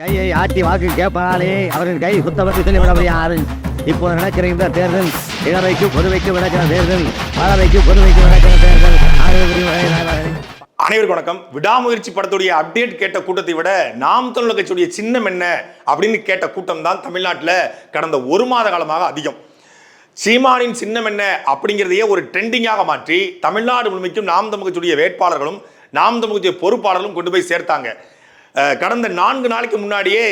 கையை ஆட்டி வாக்கு கேட்பதாலே அவரின் கை சுத்தப்பட்டு சொல்லிவிட யாரு இப்போ நடக்கிற இந்த தேர்தல் இளவைக்கு பொதுவைக்கு நடக்கிற தேர்தல் பறவைக்கு பொதுவைக்கு நடக்கிற தேர்தல். அனைவருக்கும் வணக்கம். விடாமுயற்சி படத்துடைய அப்டேட் கேட்ட கூட்டத்தை விட நாம் தமிழ் கட்சியுடைய சின்னம் என்ன அப்படின்னு கேட்ட கூட்டம் தான் தமிழ்நாட்டில் கடந்த ஒரு மாத காலமாக அதிகம். சீமானின் சின்னம் என்ன அப்படிங்கிறதையே ஒரு ட்ரெண்டிங்காக மாற்றி தமிழ்நாடு முழுமைக்கும் நாம் தமிழ் கட்சியுடைய வேட்பாளர்களும் நாம் தமிழ் கட்சியுடைய பொறுப்பாளர்களும் கொண்டு போய் சேர்த்தாங்க. கடந்த நான்கு நாளைக்கு முன்னாடியே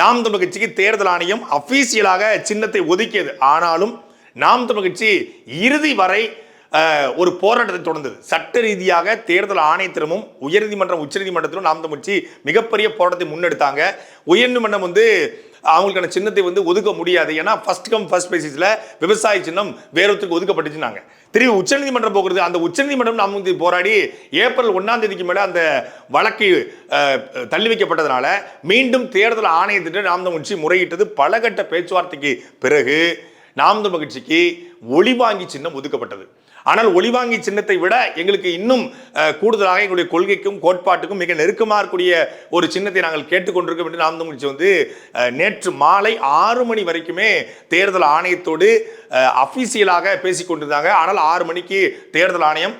நாம் தமிழ் கட்சிக்கு தேர்தல் ஆணையம் அஃபீஷியலாக சின்னத்தை ஒதுக்கியது. ஆனாலும் நாம் தமிழ் கட்சி இறுதி வரை ஒரு போராட்டத்தை தொடர்ந்தது. சட்ட ரீதியாக தேர்தல் ஆணையத்திடமும் உயர்நீதிமன்றம் உச்சநீதிமன்றத்திலும் நாம் தமிழ் கட்சி மிகப்பெரிய போராட்டத்தை முன்னெடுத்தாங்க. உயர்நீதிமன்றம் வந்து அவங்களுக்கான சின்னத்தை வந்து ஒதுக்க முடியாது. ஏன்னா ஃபர்ஸ்ட் கம் ஃபர்ஸ்ட் பேசிஸில் விவசாய சின்னம் வேறொருத்தருக்கு ஒதுக்கப்பட்டுச்சுனாங்க திரும்பி உச்சநீதிமன்றம் போகிறது. அந்த உச்சநீதிமன்றம் நம்ம வந்து போராடி ஏப்ரல் ஒன்றாம் தேதிக்கு மேலே அந்த வழக்கு தள்ளி வைக்கப்பட்டதுனால மீண்டும் தேர்தல் ஆணையத்திட்ட நாம் தமிழ் முறையிட்டது பல கட்ட பேச்சுவார்த்தைக்கு பிறகு நாம் தமிழ் கட்சிக்கு ஒளிவாங்கி சின்னம் ஒதுக்கப்பட்டது. ஆனால் ஒளிவாங்கி சின்னத்தை விட எங்களுக்கு இன்னும் கூடுதலாக எங்களுடைய கொள்கைக்கும் கோட்பாட்டுக்கும் மிக நெருக்கமாக இருக்கக்கூடிய ஒரு சின்னத்தை நாங்கள் கேட்டுக்கொண்டிருக்கோம் என்று நாம் தமிழ் வந்து நேற்று மாலை ஆறு மணி வரைக்குமே தேர்தல் ஆணையத்தோடு அஃபீஷியலாக பேசிக்கொண்டிருந்தாங்க ஆனால் ஆறு மணிக்கு தேர்தல் ஆணையம்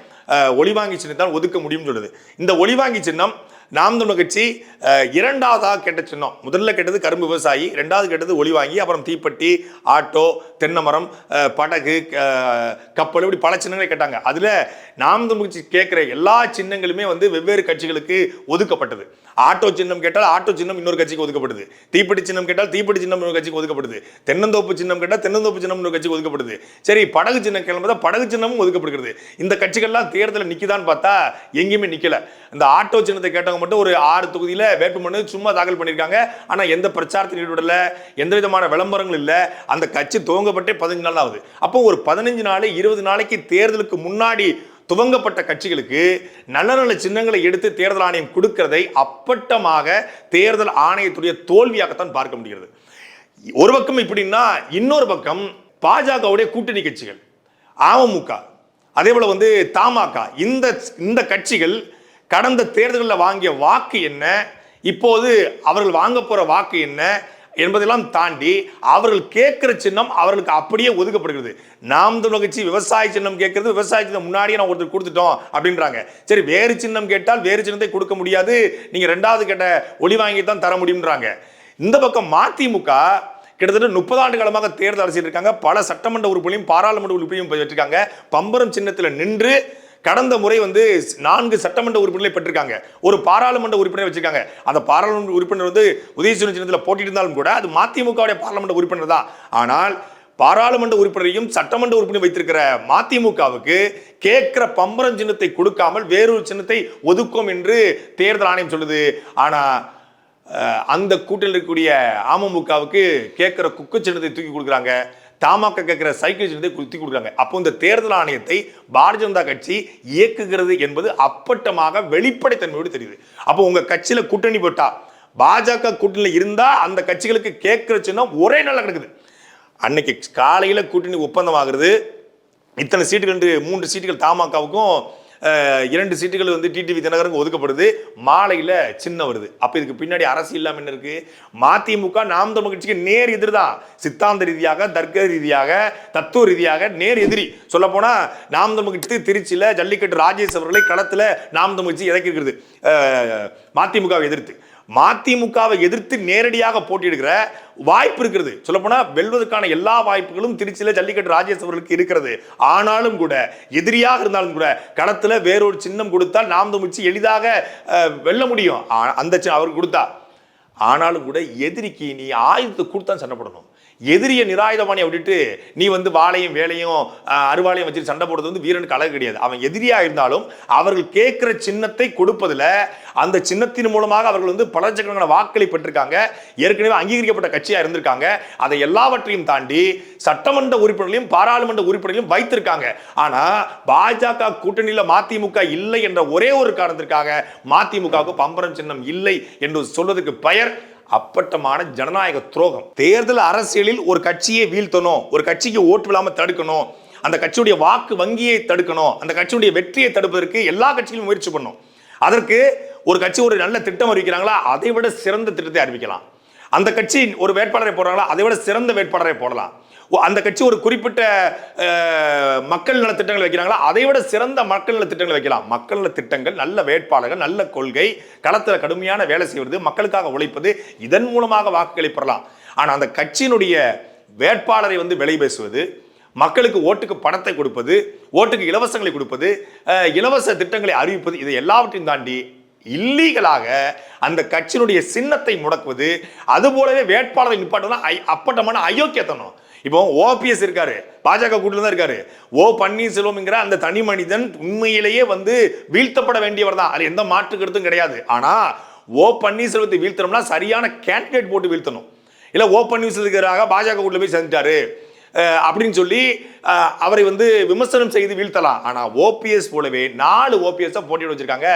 ஒளிவாங்கி சின்னத்தால் ஒதுக்க முடியும்னு சொல்லுது. இந்த ஒளிவாங்கி சின்னம் நாம் தமிழ் கட்சி இரண்டாவதாக கேட்ட சின்னம். முதல்ல கேட்டது கரும்பு விவசாயி ரெண்டாவது கேட்டது ஒளிவாங்கி அப்புறம் தீப்பெட்டி ஆட்டோ தென்னைமரம் படகு கப்பல் இப்படி பல சின்னங்களை கேட்டாங்க. அதில் நாம் தமிழ் கட்சி கேட்குற எல்லா சின்னங்களுமே வந்து வெவ்வேறு கட்சிகளுக்கு ஒதுக்கப்பட்டது. ஆட்டோ சின்னம் கேட்டால் ஆட்டோ சின்னம் இன்னொரு கட்சிக்கு ஒதுக்கப்படுது. தீப்பெட்டி சின்னம் கேட்டால் தீப்பெட்டி சின்னம் இன்னொரு கட்சிக்கு ஒதுக்கப்படுது. தென்னந்தோப்பு சின்னம் கேட்டால் தென்னந்தோப்பு சின்னம் இன்னொரு கட்சிக்கு ஒதுக்கப்படுது. சரி படகு சின்னம் கிளம்புதா படகு சின்னமும் ஒதுக்கப்படுகிறது. இந்த கட்சிகள்லாம் தேர்தலில் நிற்கிதான்னு பார்த்தா எங்கேயுமே நிற்கல இந்த ஆட்டோ சின்னத்தை கேட்டவங்க மட்டும் ஒரு ஆறு தொகுதியில் வேட்புமனு சும்மா தாக்கல் பண்ணியிருக்காங்க. ஆனால் எந்த பிரச்சாரத்தில் ஈடுபடல. எந்த விதமான விளம்பரங்கள் இல்லை. அந்த கட்சி துவங்கப்பட்டே பதினஞ்சு நாள் ஆகுது. அப்போ ஒரு பதினஞ்சு நாள் இருபது நாளைக்கு தேர்தலுக்கு முன்னாடி துவங்கப்பட்ட கட்சிகளுக்கு நல்ல நல்ல சின்னங்களை எடுத்து தேர்தல் ஆணையம் கொடுக்கிறதை அப்பட்டமாக தேர்தல் ஆணையத்துடைய தோல்வியாகத்தான் பார்க்க முடிகிறது. ஒரு பக்கம் இப்படின்னா இன்னொரு பக்கம் பாஜகவுடைய கூட்டணி கட்சிகள் அமமுக அதே போல வந்து தமாக இந்த இந்த கட்சிகள் கடந்த தேர்தலில் வாங்கிய வாக்கு என்ன? இப்போது அவர்கள் வாங்க போகிற வாக்கு என்ன? என்பதெல்லாம் தாண்டி அவர்கள் கேட்குற சின்னம் அவர்களுக்கு அப்படியே ஒதுக்கப்படுகிறது. நாம் தமிழ் கட்சி விவசாய சின்னம் கேட்கறது விவசாய சின்னம் முன்னாடியே நான் ஒருத்தர் கொடுத்துட்டோம் அப்படின்றாங்க. சரி வேறு சின்னம் கேட்டால் வேறு சின்னத்தை கொடுக்க முடியாது. நீங்கள் ரெண்டாவது கேட்ட ஒளி வாங்கி தான் தர முடியும்ன்றாங்க. இந்த பக்கம் மதிமுக கிட்டத்தட்ட முப்பது ஆண்டு காலமாக தேர்தல் அரசியல் இருக்காங்க. பல சட்டமன்ற உறுப்பினையும் பாராளுமன்ற உறுப்பினையும் பெற்றிருக்காங்க. பம்பரம் சின்னத்தில் நின்று கடந்த முறை வந்து நான்கு சட்டமன்ற உறுப்பினர்களை பெற்றிருக்காங்க. ஒரு பாராளுமன்ற உறுப்பினர் வச்சிருக்காங்க. அந்த பாராளுமன்ற உறுப்பினர் வந்து உதயசூரியன் சின்னத்தில் போட்டியிருந்தாலும் இருந்தாலும் கூட அது மதிமுகவுடைய பாராளுமன்ற உறுப்பினர் தான். ஆனால் பாராளுமன்ற உறுப்பினரையும் சட்டமன்ற உறுப்பினர் வைத்திருக்கிற மதிமுகவுக்கு கேட்கிற பம்பரம் சின்னத்தை கொடுக்காமல் வேறொரு சின்னத்தை ஒதுக்கும் என்று தேர்தல் ஆணையம் சொல்லுது. ஆனால் அந்த கூட்டணியில் இருக்கக்கூடிய அமமுகவுக்கு கேட்கிற குக்கு சின்னத்தை தூக்கி கொடுக்குறாங்க. தமாக கேட்கிற சைக்கிள் சின்னத்தை தூக்கி கொடுக்குறாங்க. அப்போ இந்த தேர்தல் ஆணையத்தை பாரதிய ஜனதா கட்சி இயக்குகிறது என்பது அப்பட்டமாக வெளிப்படைத்தன்மையோடு தெரியுது. அப்போ உங்க கட்சியில கூட்டணி போட்டா பாஜக கூட்டணியில் இருந்தா அந்த கட்சிகளுக்கு கேட்கிற சின்னம் ஒரே நாளில் கிடக்குது. அன்னைக்கு காலையில் கூட்டணி ஒப்பந்தம் ஆகுறது இத்தனை சீட்டுகள் மூன்று சீட்டுகள் தமாகவுக்கும் இரண்டு சீட்டுகள் வந்து டிடிவி தினகரங்க ஒதுக்கப்படுது. மாலையில் சின்ன வருது. அப்போ இதுக்கு பின்னாடி அரசு இல்லாமல் என்ன இருக்கு? மதிமுக நாம் தமிழ் கட்சிக்கு நேர் எதிர் தான். சித்தாந்த ரீதியாக தர்க்க ரீதியாக தத்துவ ரீதியாக நேர் எதிரி. சொல்ல போனா நாம் தமிழ் கட்சி திருச்சியில் ஜல்லிக்கட்டு ராஜேஷ் அவர்களை களத்தில் நாம் தமிழ் கட்சி இறக்கி மதிமுகவை எதிர்த்து. மதிமுகவை எதிர்த்து நேரடியாக போட்டியிடுகிற வாய்ப்பு இருக்கிறது. சொல்லப்போனால் வெல்வதற்கான எல்லா வாய்ப்புகளும் திருச்சியில ஜல்லிக்கட்டு ராஜேஷ் அவர்களுக்கு இருக்கிறது. ஆனாலும் கூட எதிரியாக இருந்தாலும் கூட களத்துல வேறொரு சின்னம் கொடுத்தால் நாம் தமிழ்ச்சி எளிதாக வெல்ல முடியும். அந்த சி- அவருக்கு கொடுத்தா. ஆனாலும் கூட எதிரிக்கு நீ ஆயுதத்தை கொடுத்தான் சண்டை போடணும் எதிரியை நிராயுதமானி அப்படின்ட்டு நீ வந்து வாளையும் வேலையும் அஹ், அருவாளையும் வச்சு சண்டை போடுறது வந்து வீரனுக்கு அழகு கிடையாது. அவன் எதிரியாக இருந்தாலும் அவர்கள் கேட்குற சின்னத்தை கொடுப்பதில் அந்த சின்னத்தின் மூலமாக அவர்கள் வந்து பல லட்சக்கணக்கான வாக்களை பெற்றிருக்காங்க. ஏற்கனவே அங்கீகரிக்கப்பட்ட கட்சியாக இருந்திருக்காங்க. அதை எல்லாவற்றையும் தாண்டி சட்டமன்ற உறுப்பினர்களையும் பாராளுமன்ற உறுப்பினர்களையும் வைத்திருக்காங்க. ஆனால் பாஜக கூட்டணியில் மதிமுக இல்லை என்ற ஒரே ஒரு காரணத்திற்காக மதிமுகவுக்கு பம்பரம் சின்னம் இல்லை என்று சொல்வதற்கு பெயர் அப்பட்டமான ஜனநாயக துரோகம். தேர்தல் அரசியலில் ஒரு கட்சியை வீழ்த்தணும் ஒரு கட்சிக்கு ஓட்டு விழாம தடுக்கணும் அந்த கட்சியுடைய வாக்கு வங்கியை தடுக்கணும் அந்த கட்சியுடைய வெற்றியை தடுப்பதற்கு எல்லா கட்சிகளும் முயற்சி பண்ணும் அதற்கு ஒரு கட்சி ஒரு நல்ல திட்டம் அறிவிக்கிறாங்களா? அதை விட சிறந்த திட்டத்தை அறிவிக்கலாம். அந்த கட்சி ஒரு வேட்பாளரை போடுறாங்களா? அதை விட சிறந்த வேட்பாளரை போடலாம். அந்த கட்சி ஒரு குறிப்பிட்ட மக்கள் நலத்திட்டங்கள் வைக்கிறாங்களா? அதை விட சிறந்த மக்கள் நலத்திட்டங்கள் வைக்கலாம். மக்கள் நலத்திட்டங்கள் நல்ல வேட்பாளர்கள் நல்ல கொள்கை களத்தில் கடுமையான வேலை செய்வது மக்களுக்காக உழைப்பது இதன் மூலமாக வாக்குகளை பெறலாம். ஆனால் அந்த கட்சியினுடைய வேட்பாளரை வந்து விலை பேசுவது மக்களுக்கு ஓட்டுக்கு பணத்தை கொடுப்பது ஓட்டுக்கு இலவசங்களை கொடுப்பது இலவச திட்டங்களை அறிவிப்பது இதை எல்லாவற்றையும் தாண்டி இல்லீகலாக அந்த கட்சியினுடைய சின்னத்தை முடக்குவது அது போலவே வேட்பாளரை நிப்பாட்டுவதுனா ஐ- அப்பட்டமான அயோக்கியத்தனம். இப்போ ஓபிஎஸ் இருக்காரு பாஜக கூட்டில் தான் இருக்காரு. ஓ பன்னீர்செல்வம்ங்கிற அந்த தனி மனிதன் உண்மையிலேயே வந்து வீழ்த்தப்பட வேண்டியவர் தான். அது எந்த மாற்று கருத்தும் கிடையாது. ஆனால் ஓ பன்னீர்செல்வத்தை வீழ்த்தணும்னா சரியான கேண்டிடேட் போட்டு வீழ்த்தணும். இல்லை ஓ பன்னீர்செல்வத்துக்காக பாஜக கூட்டில் போய் சேர்ந்துட்டாரு. அப்படின்னு சொல்லி அவரை வந்து விமர்சனம் செய்து வீழ்த்தலாம். ஆனால் ஓபிஎஸ் போலவே நாலு ஓபிஎஸ்ஸை போட்டியிட வச்சிருக்காங்க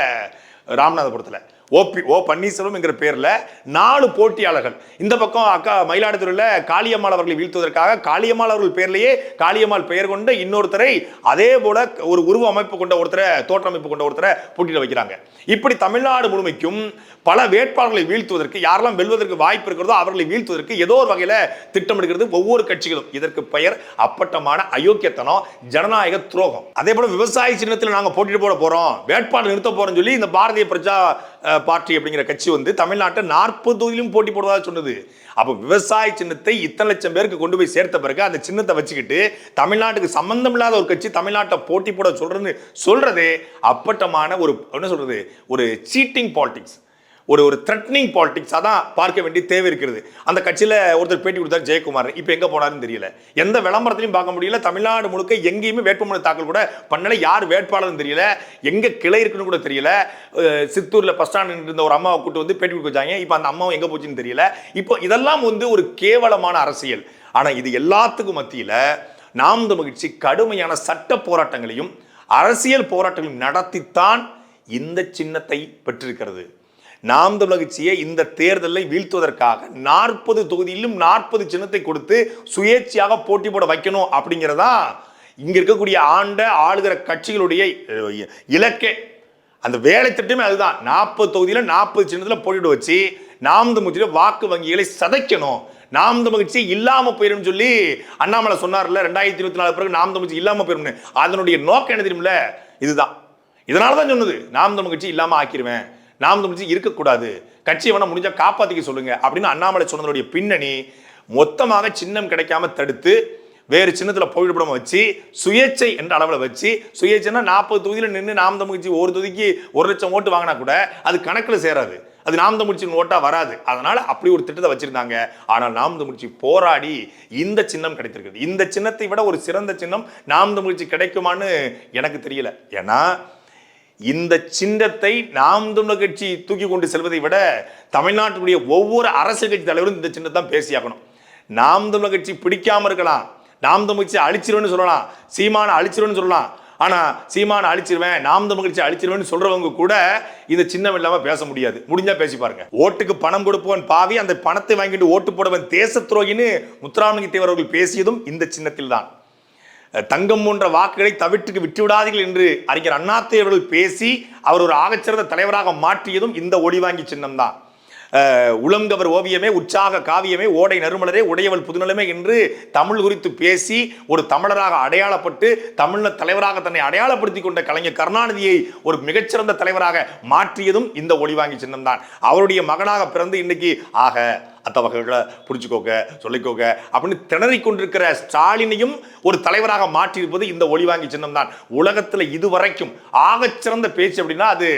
ராமநாதபுரத்தில். ஓபி ஓ பன்னீர்செல்வம் என்கிற நாலு போட்டியாளர்கள். இந்த பக்கம் அக்கா மயிலாடுதுறையில் காளியம்மாள் அவர்களை வீழ்த்துவதற்காக காளியம்மாள் அவர்கள் பேர்லேயே காளியம்மாள் பெயர் கொண்ட இன்னொருத்தரை அதே போல ஒரு உருவ அமைப்பு கொண்ட ஒருத்தரை தோற்ற அமைப்பு கொண்ட ஒருத்தரை போட்டியிட வைக்கிறாங்க. இப்படி தமிழ்நாடு முழுமைக்கும் பல வேட்பாளர்களை வீழ்த்துவதற்கு யாரெல்லாம் வெல்வதற்கு வாய்ப்பு இருக்கிறதோ அவர்களை வீழ்த்துவதற்கு ஏதோ ஒரு வகையில் திட்டமிடுகிறது ஒவ்வொரு கட்சிகளும். இதற்கு பெயர் அப்பட்டமான அயோக்கியத்தனம் ஜனநாயக துரோகம். அதே போல விவசாய சின்னத்தில் நாங்கள் போட்டிட்டு போட போகிறோம் வேட்பாளர் நிறுத்த போகிறோம்னு சொல்லி இந்த பாரதிய பிரஜா பார்ட்டி அப்படிங்கிற கட்சி வந்து தமிழ்நாட்டை நாற்பது தொகுதியிலும் போட்டி போடுவதாக சொன்னது. அப்போ விவசாய சின்னத்தை இத்தனை லட்சம் பேருக்கு கொண்டு போய் சேர்த்த பிறகு அந்த சின்னத்தை வச்சுக்கிட்டு தமிழ்நாட்டுக்கு சம்பந்தம் இல்லாத ஒரு கட்சி தமிழ்நாட்டை போட்டி போட சொல்றதுன்னு சொல்றதே அப்பட்டமான ஒரு என்ன சொல்றது ஒரு சீட்டிங் பாலிடிக்ஸ் ஒரு ஒரு த்ரெட்னிங் பாலிடிக்ஸாக தான் பார்க்க வேண்டிய தேவை இருக்கிறது. அந்த கட்சியில் ஒருத்தர் பேட்டி கொடுத்தார் ஜெயக்குமார். இப்போ எங்கே போனாருன்னு தெரியல. எந்த விளம்பரத்திலையும் பார்க்க முடியல. தமிழ்நாடு முழுக்க எங்கேயுமே வேட்புமனு தாக்கல் கூட பண்ணல. யார் வேட்பாளர்னு தெரியல. எங்கே கிளை இருக்குன்னு கூட தெரியல. சித்தூரில் பஸ் ஸ்டாண்ட் இருந்த ஒரு அம்மாவை கூட்டு வந்து பேட்டி கொடுக்க வச்சாங்க. இப்போ அந்த அம்மாவும் எங்கே போச்சுன்னு தெரியல. இப்போ இதெல்லாம் வந்து ஒரு கேவலமான அரசியல். ஆனால் இது எல்லாத்துக்கும் மத்தியில் நாம் மகிழ்ச்சி கடுமையான சட்ட போராட்டங்களையும் அரசியல் போராட்டங்களையும் நடத்தித்தான் இந்த சின்னத்தை பெற்றிருக்கிறது. நாம் தமிழகச்சியை இந்த தேர்தலை வீழ்த்துவதற்காக நாற்பது தொகுதியிலும் நாற்பது சின்னத்தை கொடுத்து சுயேட்சையாக போட்டி போட வைக்கணும் அப்படிங்கிறதா? இங்க இருக்கக்கூடிய ஆண்ட ஆளுகிற கட்சிகளுடைய இலக்கே. அந்த வேலை திட்டமே அதுதான். நாற்பது தொகுதியில நாற்பது சின்னத்தில் போட்டிட்டு வச்சு நாம் தமிழ் வாக்கு வங்கிகளை சதைக்கணும். நாம் தமிழ்ச்சி இல்லாம போயிடும் சொல்லி அண்ணாமலை சொன்னார்ல ரெண்டாயிரத்தி இருபத்தி நாலு பிறகு நாம் தமிழ்ச்சி இல்லாம போயிடும்னு அதனுடைய நோக்கம் என்ன தெரியுமில்ல? இதுதான். இதனால தான் சொன்னது நாம் தமிழ் கட்சி இல்லாமல் ஆக்கிடுவேன் நாம் தமிழ்ச்சி இருக்கக்கூடாது. கட்சியை வேணால் முடிஞ்சால் காப்பாற்றிக்க சொல்லுங்க. அப்படின்னு அண்ணாமலை சொன்னதனுடைய பின்னணி மொத்தமாக சின்னம் கிடைக்காம தடுத்து வேறு சின்னத்தில் போயிடப்படாம வச்சு சுயேட்சை என்ற அளவில் வச்சு சுயேட்சைன்னா நாற்பது தொகுதியில் நின்று நாம் தமிழ்ச்சி ஒரு தொகுதிக்கு ஒரு லட்சம் ஓட்டு வாங்கினா கூட அது கணக்கில் சேராது. அது நாம் தமிழ்ச்சியின் ஓட்டாக வராது. அதனால் அப்படி ஒரு திட்டத்தை வச்சுருந்தாங்க. ஆனால் நாம் தமிழ்ச்சி போராடி இந்த சின்னம் கிடைத்திருக்குது. இந்த சின்னத்தை விட ஒரு சிறந்த சின்னம் நாம் தமிழ்ச்சி கிடைக்குமான்னு எனக்கு தெரியல. ஏன்னா இந்த சின்னத்தை நாம் தமிழர் கட்சி தூக்கி கொண்டு செல்வதை விட தமிழ்நாட்டுடைய ஒவ்வொரு அரசியல் கட்சி தலைவரும் இந்த சின்னத்தை தான் பேசியாகணும் நாம் தமிழர் கட்சி பிடிக்காம இருக்கலாம். நாம் தமிழ் கட்சி அழிச்சிருவேன்னு சொல்லலாம். சீமான அழிச்சிருவேன்னு சொல்லலாம். ஆனால் சீமான அழிச்சிருவேன் நாம் தமிழ் கட்சி அழிச்சிருவேன்னு சொல்றவங்க கூட இந்த சின்னம் இல்லாமல் பேச முடியாது. முடிஞ்சா பேசி பாருங்க. ஓட்டுக்கு பணம் கொடுப்பவன் பாவி அந்த பணத்தை வாங்கிட்டு ஓட்டு போடுவன் தேச துரோகின்னு முத்துராமலிங்க தேவர் அவர்கள் பேசியதும் இந்த சின்னத்தில் தான் தங்கம் போன்ற வாக்குகளை தவிட்டுக்கு விட்டுவிடாதீர்கள் என்று அறிஞர் அண்ணாத்தை அவர்கள் பேசி அவர் ஒரு ஆகச்சிறந்த தலைவராக மாற்றியதும் இந்த ஒளிவாங்கி சின்னம் தான் உளங்கவர் ஓவியமே உற்சாக காவியமே ஓடை நறுமலரே உடையவள் புதுநிலைமை என்று தமிழ் குறித்து பேசி ஒரு தமிழராக அடையாளப்பட்டு தமிழ தலைவராக தன்னை அடையாளப்படுத்தி கொண்ட கலைஞர் கருணாநிதியை ஒரு மிகச்சிறந்த தலைவராக மாற்றியதும் இந்த ஒளிவாங்கி சின்னம் தான் அவருடைய மகனாக பிறந்து இன்னைக்கு ஆக அத்த வகைகளை புரிஞ்சுக்கோங்க சொல்லிக்கோங்க அப்படின்னு திணறிக் கொண்டிருக்கிற ஸ்டாலினையும் ஒரு தலைவராக மாற்றியிருப்பது இந்த ஒளிவாங்கி சின்னம் தான் உலகத்தில் இதுவரைக்கும் ஆகச்சிறந்த பேச்சு அப்படின்னா அது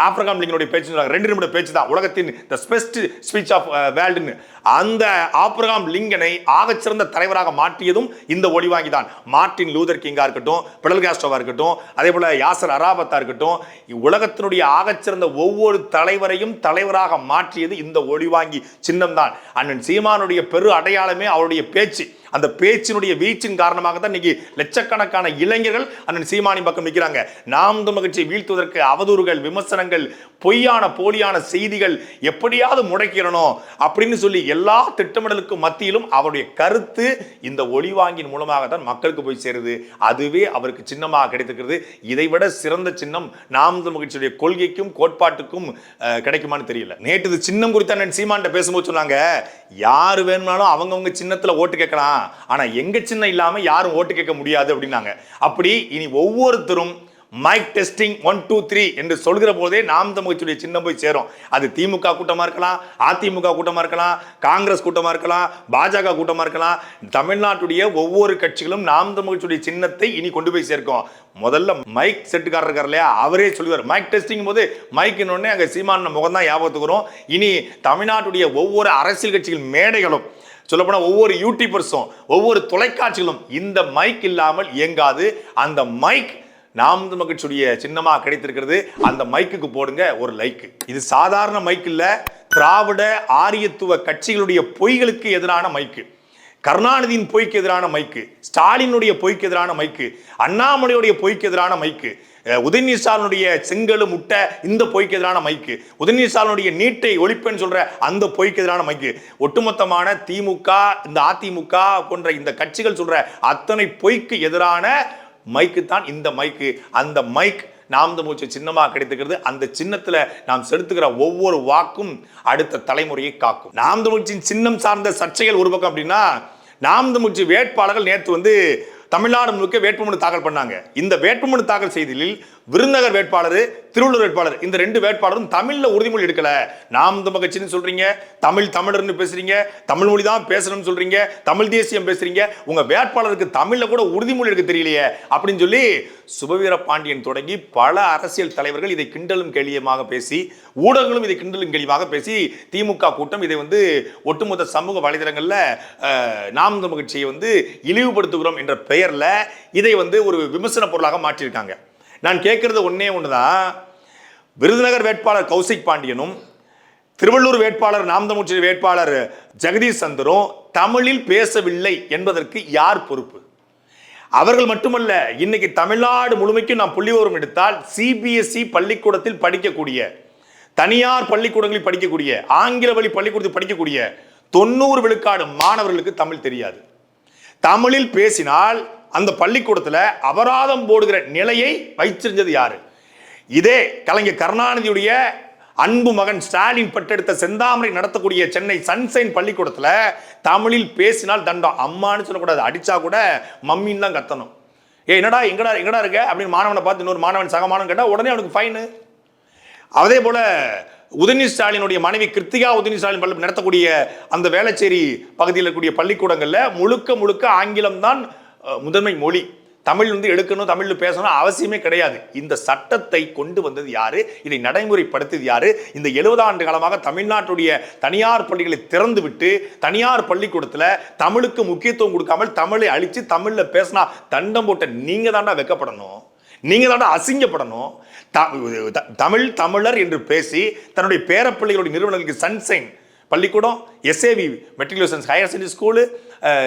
ஆப்ரகாம் லிங்கனுடைய பேச்சு ரெண்டு நிமிட பேச்சு தான் உலகத்தின் த பெஸ்ட் ஸ்பீச் ஆஃப் வேர்ல்டுன்னு அந்த ஆப்ரகாம் லிங்கனை ஆகச்சிறந்த தலைவராக மாற்றியதும் இந்த ஒளிவாங்கி தான் மார்ட்டின் லூதர் கிங்காக இருக்கட்டும் பிடல் காஸ்டோவாக இருக்கட்டும் அதே போல் யாசர் அராபத்தாக இருக்கட்டும் உலகத்தினுடைய ஆகச்சிறந்த ஒவ்வொரு தலைவரையும் தலைவராக மாற்றியது இந்த ஒளிவாங்கி சின்னம் தான் அண்ணன் சீமானுடைய பெரு அடையாளமே அவருடைய பேச்சு. அந்த பேச்சினுடைய வீச்சின் காரணமாக தான் இன்னைக்கு லட்சக்கணக்கான இளைஞர்கள் அண்ணன் சீமானி பக்கம் நிற்கிறாங்க நாம் மகிழ்ச்சியை வீழ்த்துவதற்கு அவதூறுகள் விமர்சனங்கள் பொய்யான போலியான செய்திகள் எப்படியாவது முடக்கிறணும் அப்படின்னு சொல்லி எல்லா திட்டமிடலுக்கும் மத்தியிலும் அவருடைய கருத்து இந்த ஒளிவாங்கின் மூலமாக தான் மக்களுக்கு போய் சேருது. அதுவே அவருக்கு சின்னமாக கிடைத்திருக்கிறது. இதைவிட சிறந்த சின்னம் நாம் மகிழ்ச்சியுடைய கொள்கைக்கும் கோட்பாட்டுக்கும் கிடைக்குமான்னு தெரியல. நேற்று சின்னம் குறித்து அண்ணன் சீமான்ட்ட பேசும்போது சொன்னாங்க யார் வேணும்னாலும் அவங்கவுங்க சின்னத்தில் ஓட்டு கேட்கலாம். ஆனால் எங்க சின்னம் இல்லாமல் யாரும் ஓட்டு கேட்க முடியாது அப்படின்னாங்க. அப்படி இனி ஒவ்வொருத்தரும் mike testing one two three என்று சொல்கிற போதே நாம் தமிழ்ச்சியுடைய சின்னம் போய் சேரும். அது திமுக கூட்டமாக இருக்கலாம் அதிமுக கூட்டமாக இருக்கலாம் காங்கிரஸ் கூட்டமாக இருக்கலாம் பாஜக கூட்டமாக இருக்கலாம். தமிழ்நாட்டுடைய ஒவ்வொரு கட்சிகளும் நாம் தமிழ்ச்சியுடைய சின்னத்தை இனி கொண்டு போய் சேர்க்கும். முதல்ல மைக் செட்டுக்காரர் இருக்கார் இல்லையா அவரே சொல்லுவார். மைக் டெஸ்டிங் போது மைக்கின் அங்கே சீமான முகம் தான் ஞாபகத்துக்கு வரும். இனி தமிழ்நாட்டுடைய ஒவ்வொரு அரசியல் கட்சிகள் மேடைகளும் சொல்லப்போனால் ஒவ்வொரு யூடியூபர்ஸும் ஒவ்வொரு தொலைக்காட்சிகளும் இந்த மைக் இல்லாமல் இயங்காது. அந்த மைக் நாம் மகிழ்ச்சியுடைய சின்னமாக கிடைத்திருக்கிறது. அந்த மைக்குக்கு போடுங்க ஒரு லைக் இது சாதாரண மைக் இல்லை. திராவிட ஆரியத்துவ கட்சிகளுடைய பொய்களுக்கு எதிரான மைக்கு கருணாநிதியின் பொய்க்கு எதிரான மைக்கு ஸ்டாலினுடைய பொய்க்கு எதிரான மைக்கு அண்ணாமலையுடைய பொய்க்கு எதிரான மைக்கு உதயநிதி ஸ்டாலினுடைய செங்கலு முட்டை இந்த பொய்க்கு எதிரான மைக்கு. உதயநிதி ஸ்டாலினுடைய நீட்டை ஒழிப்பேன்னு சொல்ற அந்த பொய்க்கு எதிரான மைக்கு. ஒட்டுமொத்தமான திமுக இந்த அதிமுக போன்ற இந்த கட்சிகள் சொல்ற அத்தனை பொய்க்கு எதிரான மைக்கு தான் இந்த மைக்கு. அந்த மைக் நாம் மூச்சு சின்னமாக கிடைத்துக்கிறது. அந்த சின்னத்தில் நாம் செலுத்துகிற ஒவ்வொரு வாக்கும் அடுத்த தலைமுறையை காக்கும். நாம் மூச்சின் சின்னம் சார்ந்த சர்ச்சைகள் ஒரு பக்கம் அப்படின்னா நாம் மூச்சு வேட்பாளர்கள் நேற்று வந்து தமிழ்நாடு முழுக்க வேட்புமனு தாக்கல் பண்ணாங்க. இந்த வேட்புமனு தாக்கல் செய்தியில் விருந்தகர் வேட்பாளர் திருவள்ளூர் வேட்பாளர் இந்த ரெண்டு வேட்பாளரும் தமிழில் உறுதிமொழி எடுக்கல. நாம் தமிழ் கட்சின்னு சொல்றீங்க தமிழ் தமிழர்னு பேசுறீங்க தமிழ் மொழி தான் பேசணும்னு சொல்றீங்க தமிழ் தேசியம் பேசுறீங்க உங்க வேட்பாளருக்கு தமிழில் கூட உறுதிமொழி எடுக்க தெரியலையே அப்படின்னு சொல்லி சுபவீர பாண்டியன் தொடங்கி பல அரசியல் தலைவர்கள் இதை கிண்டலும் கேளியமாக பேசி ஊடகங்களும் இதை கிண்டலும் கேளியமாக பேசி திமுக கூட்டம் இதை வந்து ஒட்டுமொத்த சமூக வலைதளங்களில் நாம் தமிழ் கட்சியை வந்து இழிவுபடுத்துகிறோம் என்ற பெயரில் இதை வந்து ஒரு விமர்சன பொருளாக மாற்றியிருக்காங்க. நான் கேட்கறது ஒன்று தான் விருதுநகர் வேட்பாளர் கௌசிக் பாண்டியனும் திருவள்ளூர் வேட்பாளர் நாம் வேட்பாளர் ஜெகதீஷ் சந்தரும் தமிழில் பேசவில்லை என்பதற்கு யார் பொறுப்பு? அவர்கள் மட்டுமல்ல இன்னைக்கு தமிழ்நாடு முழுமைக்கும் நாம் புள்ளிவோரம் எடுத்தால் சிபிஎஸ்இ பள்ளிக்கூடத்தில் படிக்கக்கூடிய தனியார் பள்ளிக்கூடங்களில் படிக்கக்கூடிய ஆங்கில வழி பள்ளிக்கூடத்தில் படிக்கக்கூடிய தொண்ணூறு விழுக்காடு மாணவர்களுக்கு தமிழ் தெரியாது. தமிழில் பேசினால் அந்த பள்ளிக்கூடத்தில் அபராதம் போடுகிற நிலையை வைச்சிருந்தது யாரு? இதே கலைஞர் கருணாநிதியுடைய அன்பு மகன் ஸ்டாலின் பெற்றெடுத்த செந்தாமரை நடத்தக்கூடிய சென்னை சன்சைன் பள்ளிக்கூடத்தில் தமிழில் பேசினால் தண்டம். அம்மான்னு சொல்லக்கூடாது அடித்தா கூட மம்மின்னு தான் கத்தணும். ஏ என்னடா எங்கடா எங்கடா இருக்க? அப்படின்னு மாணவனை பார்த்து இன்னொரு மாணவன் சகமானம் கேட்டால் உடனே அவனுக்கு ஃபைனு அதே போல உதயநிதி ஸ்டாலினுடைய மனைவி கிருத்திகா உதயநிதி ஸ்டாலின் பள்ளி நடத்தக்கூடிய அந்த வேளச்சேரி பகுதியில் இருக்கக்கூடிய பள்ளிக்கூடங்களில் முழுக்க முழுக்க ஆங்கிலம் தான் முதன்மை மொழி. தமிழ் வந்து எடுக்கணும் தமிழில் பேசணும் அவசியமே கிடையாது. இந்த சட்டத்தை கொண்டு வந்தது யாரு? இதை நடைமுறைப்படுத்தியது யாரு? இந்த 70 ஆண்டு காலமாக தமிழ்நாட்டுடைய தனியார் பள்ளிகளை திறந்து விட்டு தனியார் பள்ளிக்கூடத்தில் தமிழுக்கு முக்கியத்துவம் கொடுக்காமல் தமிழை அழித்து தமிழில் பேசினா தண்டம் போட்ட நீங்க தாண்டா வெக்கப்படணும். நீங்க தாண்டா அசிங்கப்படணும். த- த- தமிழ் தமிழர் என்று பேசி தன்னுடைய பேரப்பிள்ளைகளுடைய நிறுவனங்களுக்கு சன்சைன் பள்ளிக்கூடம் SAV matriculations higher secondary school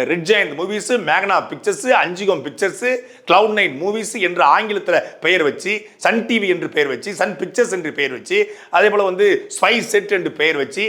Red Giant movies மேக்னா பிக்சர்ஸு அஞ்சிகம் பிக்சர்ஸு கிளவுட் நைன் மூவிஸ் என்று ஆங்கிலத்தில் பெயர் வச்சு சன் டிவி என்று பெயர் வச்சு சன் பிக்சர்ஸ் என்று பெயர் வச்சு அதே போல் வந்து ஸ்பை செட் என்று பெயர் வச்சு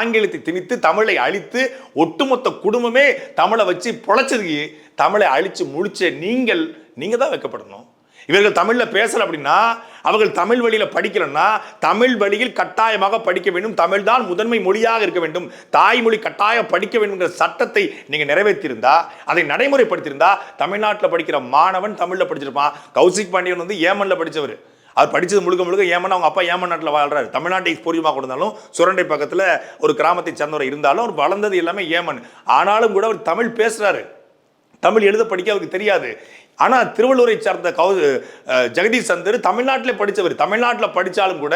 ஆங்கிலத்தை திணித்து தமிழை அழித்து ஒட்டுமொத்த குடும்பமே தமிழை வச்சு பொழைச்சதுக்கு தமிழை அழித்து முடிச்ச நீங்கள் நீங்கள் தான் வைக்கப்படணும். இவர்கள் தமிழில் பேசலை அப்படின்னா அவர்கள் தமிழ் வழியில் படிக்கலன்னா தமிழ் வழியில் கட்டாயமாக படிக்க வேண்டும். தமிழ் தான் முதன்மை மொழியாக இருக்க வேண்டும். தாய்மொழி கட்டாயம் படிக்க வேண்டும் என்ற சட்டத்தை நீங்கள் நிறைவேற்றியிருந்தா அதை நடைமுறைப்படுத்தியிருந்தா தமிழ்நாட்டில் படிக்கிற மாணவன் தமிழில் படிச்சிருப்பான். கௌசிக் பாண்டியன் வந்து ஏமனில் படித்தவர் அவர் படித்தது முழுக்க முழுக்க ஏமன் அவங்க அப்பா ஏமன் நாட்டில் வாழ்றாரு. தமிழ்நாட்டை பூர்வமாக கொடுத்தாலும் சுரண்டை பக்கத்தில் ஒரு கிராமத்தை சேர்ந்தவர் இருந்தாலும் அவர் வளர்ந்தது எல்லாமே ஏமன். ஆனாலும் கூட அவர் தமிழ் பேசுகிறாரு தமிழ் எழுத படிக்க அவருக்கு தெரியாது. ஆனால் திருவள்ளூரை சார்ந்த கௌ ஜெகதீஷ் சந்தர் தமிழ்நாட்டிலே படித்தவர் தமிழ்நாட்டில் படித்தாலும் கூட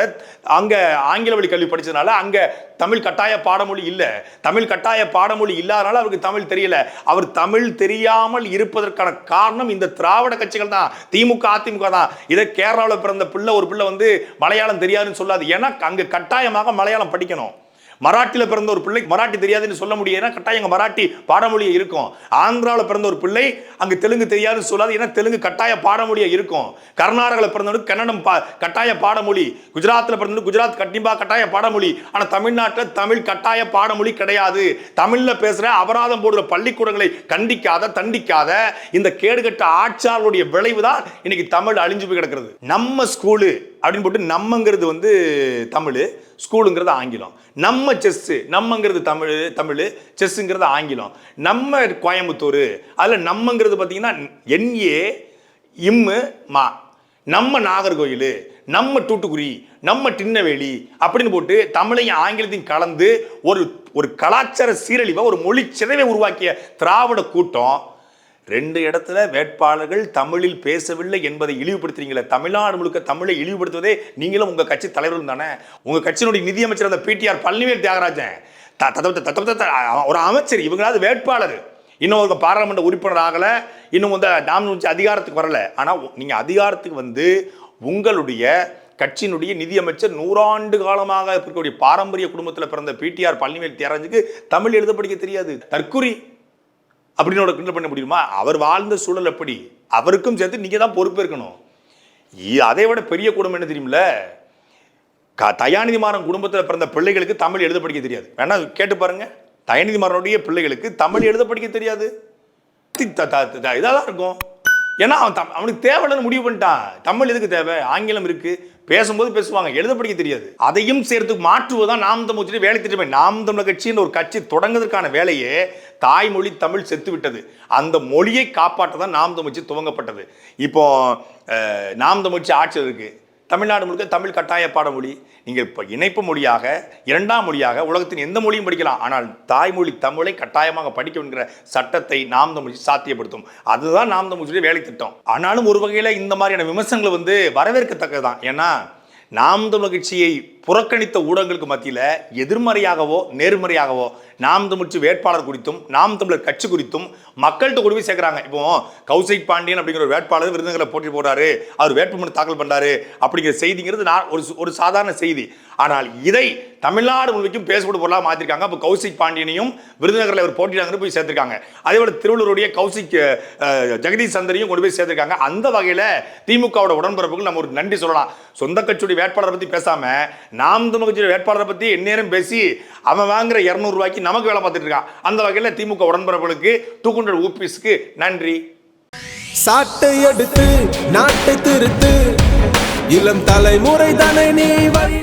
அங்கே ஆங்கில வழி கல்வி படித்ததுனால அங்கே தமிழ் கட்டாய பாடமொழி இல்லை. தமிழ் கட்டாய பாடமொழி இல்லாதனால அவருக்கு தமிழ் தெரியல. அவர் தமிழ் தெரியாமல் இருப்பதற்கான காரணம் இந்த திராவிட கட்சிகள் தான். திமுக அதிமுக தான். இதை கேரளாவில் பிறந்த பிள்ளை ஒரு பிள்ளை வந்து மலையாளம் தெரியாதுன்னு சொல்லாது. ஏன்னா அங்கே கட்டாயமாக மலையாளம் படிக்கணும். மராட்டியில் பிறந்த ஒரு பிள்ளை மராட்டி தெரியாதுன்னு சொல்ல முடியாது ஏன்னா கட்டாயம் அங்கே மராட்டி பாடமொழியை இருக்கும். ஆந்திராவில் பிறந்த ஒரு பிள்ளை அங்கே தெலுங்கு தெரியாதுன்னு சொல்லாது. ஏன்னா தெலுங்கு கட்டாய பாடமொழியை இருக்கும். கர்நாடகாவில் பிறந்தவனுக்கு கன்னடம் பா கட்டாய பாடமொழி. குஜராத்தில் பிறந்தவனுக்கு குஜராத் கண்டிப்பா கட்டாய பாடமொழி. ஆனால் தமிழ்நாட்டில் தமிழ் கட்டாய பாடமொழி கிடையாது. தமிழில் பேசுகிற அபராதம் போடுற பள்ளிக்கூடங்களை கண்டிக்காத தண்டிக்காத இந்த கேடுகட்ட ஆட்சியாளருடைய விளைவு தான் இன்னைக்கு தமிழ் அழிஞ்சு போய் கிடக்கிறது. நம்ம ஸ்கூலு அப்படின்னு போட்டு நம்மங்கிறது வந்து தமிழ். ஸ்கூலுங்கிறது ஆங்கிலம். நம்ம செஸ்ஸு நம்மங்கிறது தமிழ் தமிழ் செஸ்ஸுங்கிறது ஆங்கிலம். நம்ம கோயம்புத்தூர் அதில் நம்மங்கிறது பார்த்தீங்கன்னா என்ஏ இம்மு மா. நம்ம நாகர்கோயில் நம்ம தூட்டுக்குடி நம்ம டின்னவேலி அப்படின்னு போட்டு தமிழையும் ஆங்கிலத்தையும் கலந்து ஒரு ஒரு கலாச்சார சீரழிவை ஒரு மொழி சிதைவை உருவாக்கிய திராவிட கூட்டம் ரெண்டு இடத்துல வேட்பாளர்கள் தமிழில் பேசவில்லை என்பதை இழிவுபடுத்துறீங்களே. தமிழ்நாடு முழுக்க தமிழை இழிவுபடுத்துவதே நீங்களும் உங்கள் கட்சி தலைவரும் தானே? உங்கள் கட்சியினுடைய நிதியமைச்சர் அந்த பிடிஆர் பழனிவேல் தியாகராஜன். த- ஒரு அமைச்சர் இவங்களாவது வேட்பாளர். இன்னும் ஒரு பாராளுமன்ற உறுப்பினர் ஆகலை. இன்னும் வந்து நாம் அதிகாரத்துக்கு வரல. ஆனால் நீங்கள் அதிகாரத்துக்கு வந்து உங்களுடைய கட்சியினுடைய நிதியமைச்சர் நூறாண்டு காலமாக இருக்கக்கூடிய பாரம்பரிய குடும்பத்தில் பிறந்த பிடிஆர் பழனிவேல் தியாகராஜுக்கு தமிழ் எழுத படிக்க தெரியாது. தற்குறி அப்படின்னு ஒரு கிண்டல் பண்ண முடியுமா? அவர் வாழ்ந்த சூழல் எப்படி? அவருக்கும் சேர்த்து நீங்கள் தான் பொறுப்பேற்கணும் அதை விட பெரிய குடும்பம் என்ன தெரியுமில்ல? க தயாநிதி மாறன் குடும்பத்தில் பிறந்த பிள்ளைகளுக்கு தமிழ் எழுத படிக்க தெரியாது. வேணா கேட்டு பாருங்க. தயாநிதி மாறனுடைய பிள்ளைகளுக்கு தமிழ் எழுத படிக்க தெரியாது. இதாக தான் இருக்கும். ஏன்னா அவன் தம்- அவனுக்கு தேவையில்லைன்னு முடிவு பண்ணிட்டான் தமிழ் எதுக்கு தேவை? ஆங்கிலம் இருக்கு. பேசும்போது பேசுவாங்க. எழுத படிக்க தெரியாது. அதையும் சேர்த்து மாற்றுவதுதான் நாம் தமிழ் வேலை திட்டமே. நாம் தமிழ் கட்சின்னு ஒரு கட்சி தொடங்குவதற்கான வேலையே தாய்மொழி தமிழ் செத்து விட்டது. அந்த மொழியை காப்பாற்ற தான் நாம் தமிழ்ச்சி துவங்கப்பட்டது. இப்போ நாம் தமிழ்ச்சி ஆட்சியில் இருக்குது தமிழ்நாடு முழுக்க தமிழ் கட்டாய பாடமொழி. நீங்கள் இப்போ இணைப்பு மொழியாக இரண்டாம் மொழியாக உலகத்தின் எந்த மொழியும் படிக்கலாம். ஆனால் தாய்மொழி தமிழை கட்டாயமாக படிக்கணுங்கிற சட்டத்தை நாம் தமிழ் சாத்தியப்படுத்தும். அதுதான் நாம் தமிழ் வேலை திட்டம் ஆனாலும் ஒரு வகையில் இந்த மாதிரியான விமர்சனங்கள் வந்து வரவேற்கத்தக்கது தான் ஏன்னா நாம் தமிழ் கட்சியை புறக்கணித்த ஊடகங்களுக்கு மத்தியில் எதிர்மறையாகவோ நேர்மறையாகவோ நாம் தமிழ்ச்சி வேட்பாளர் குறித்தும் நாம் தமிழர் கட்சி குறித்தும் மக்கள்கிட்ட கொண்டு போய் சேர்க்குறாங்க. இப்போ கௌசிக் பாண்டியன் அப்படிங்கிற ஒரு வேட்பாளர் விருதுகளை போட்டி போடுறாரு. அவர் வேட்புமனு தாக்கல் பண்ணுறாரு அப்படிங்கிற செய்திங்கிறது நான் ஒரு ஒரு சாதாரண செய்தி. ஆனால் இதை தமிழ்நாடு முழுவதும் பேசப்படும் பொருளாக மாற்றிருக்காங்க. அப்போ கௌசிக் பாண்டியனையும் விருதுநகரில் அவர் போட்டியிடாங்கன்னு போய் சேர்த்திருக்காங்க. அதே போல திருவள்ளூருடைய கௌசிக் ஜெகதீஷ் சந்தரையும் கொண்டு போய் சேர்த்திருக்காங்க. அந்த வகையில் திமுகவோட உடன்பிறப்புக்கு நம்ம ஒரு நன்றி சொல்லலாம். சொந்த கட்சியுடைய வேட்பாளரை பற்றி பேசாமல் நாம் தமிழ் கட்சியுடைய வேட்பாளரை பற்றி எந்நேரம் பேசி அவன் வாங்குற இரநூறுவாய்க்கு நமக்கு வேலை பார்த்துட்டு இருக்கான். அந்த வகையில் திமுக உடன்பிறப்புகளுக்கு தூக்குண்டல் ஊபிஸ்க்கு நன்றி. சாட்டை எடுத்து நாட்டை திருத்து. இளம் தலைமுறை தானே நீ வழி